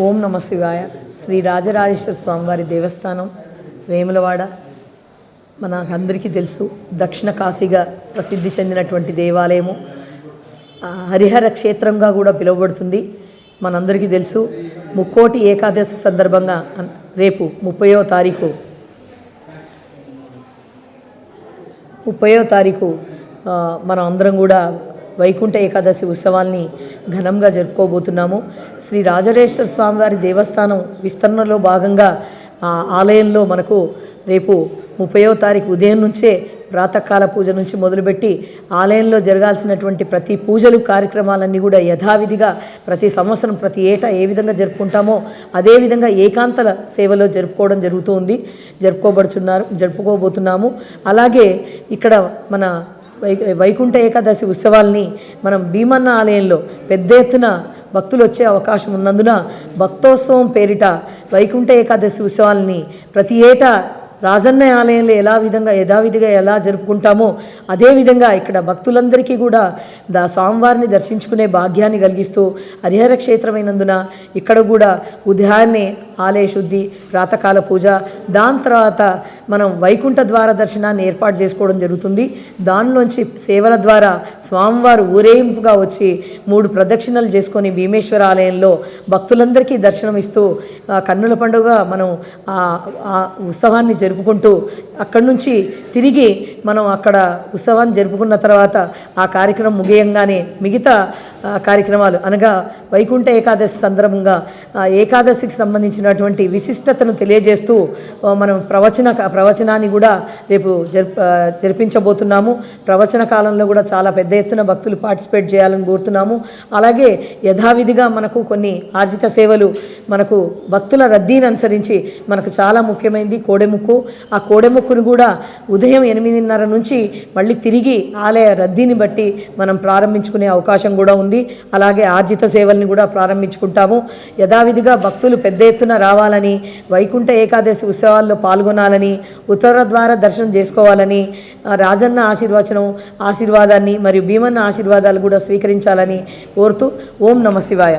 ఓం నమ శివాయ. శ్రీ రాజరాజేశ్వర స్వామివారి దేవస్థానం వేములవాడ. మన అందరికీ తెలుసు దక్షిణ కాశీగా ప్రసిద్ధి చెందినటువంటి దేవాలయము. హరిహర క్షేత్రంగా కూడా పిలువబడుతుంది. మనందరికీ తెలుసు ముక్కోటి ఏకాదశి సందర్భంగా రేపు ముప్పయో తారీఖు. ముప్పయో తారీఖు మనం అందరం కూడా వైకుంఠ ఏకాదశి ఉత్సవాల్ని ఘనంగా జరుపుకోబోతున్నాము. శ్రీ రాజరేశ్వర స్వామివారి దేవస్థానం విస్తరణలో భాగంగా ఆ ఆలయంలో మనకు రేపు ముప్పయో తారీఖు ఉదయం నుంచే ప్రాతకాల పూజ నుంచి మొదలుపెట్టి ఆలయంలో జరగాల్సినటువంటి ప్రతి పూజలు కార్యక్రమాలన్నీ కూడా యథావిధిగా ప్రతి సంవత్సరం ప్రతి ఏటా ఏ విధంగా జరుపుకుంటామో అదేవిధంగా ఏకాంతల సేవలో జరుపుకోవడం జరుగుతుంది. జరుపుకోబడుచున్నారు జరుపుకోబోతున్నాము. అలాగే ఇక్కడ మన వై వైకుంఠ ఏకాదశి ఉత్సవాల్ని మనం భీమన్న ఆలయంలో పెద్ద ఎత్తున భక్తులు వచ్చే అవకాశం ఉన్నందున భక్తోత్సవం పేరిట వైకుంఠ ఏకాదశి ఉత్సవాల్ని ప్రతి ఏటా రాజన్న ఆలయంలో ఎలా విధంగా యథావిధిగా ఎలా జరుపుకుంటామో అదేవిధంగా ఇక్కడ భక్తులందరికీ కూడా దా స్వామివారిని దర్శించుకునే భాగ్యాన్ని కలిగిస్తూ హరిహర క్షేత్రమైనందున ఇక్కడ కూడా ఉదయాన్నే ఆలయ శుద్ధి ప్రాతకాల పూజ దాని తర్వాత మనం వైకుంఠ ద్వార దర్శనాన్ని ఏర్పాటు చేసుకోవడం జరుగుతుంది. దానిలోంచి సేవల ద్వారా స్వామివారు ఊరేగింపుగా వచ్చి మూడు ప్రదక్షిణలు చేసుకొని భీమేశ్వర ఆలయంలో భక్తులందరికీ దర్శనం ఇస్తూ కన్నుల పండుగ మనం ఆ ఉత్సవాన్ని జరుపుకుంటూ అక్కడి నుంచి తిరిగి మనం అక్కడ ఉత్సవాన్ని జరుపుకున్న తర్వాత ఆ కార్యక్రమం ముగియంగానే మిగతా కార్యక్రమాలు అనగా వైకుంఠ ఏకాదశి సందర్భంగా ఏకాదశికి సంబంధించినటువంటి విశిష్టతను తెలియజేస్తూ మనం ప్రవచన ప్రవచనాన్ని కూడా రేపు జరిప జరిపించబోతున్నాము. ప్రవచన కాలంలో కూడా చాలా పెద్ద ఎత్తున భక్తులు పార్టిసిపేట్ చేయాలని కోరుతున్నాము. అలాగే యథావిధిగా మనకు కొన్ని ఆర్జిత సేవలు మనకు భక్తుల రద్దీని అనుసరించి మనకు చాలా ముఖ్యమైనది కోడెముక్కు. ఆ కోడెముక్కును కూడా ఉదయం ఎనిమిదిన్నర నుంచి మళ్ళీ తిరిగి ఆలయ రద్దీని బట్టి మనం ప్రారంభించుకునే అవకాశం కూడా ఉంది. అలాగే ఆర్జిత సేవలను కూడా ప్రారంభించుకుంటాము. యథావిధిగా భక్తులు పెద్ద ఎత్తున రావాలని వైకుంఠ ఏకాదశి ఉత్సవాల్లో పాల్గొనాలని ఉత్తర ద్వారా దర్శనం చేసుకోవాలని రాజన్న ఆశీర్వచనం ఆశీర్వాదాన్ని మరియు భీమన్న ఆశీర్వాదాలు కూడా స్వీకరించాలని కోరుతూ ఓం నమ శివాయ.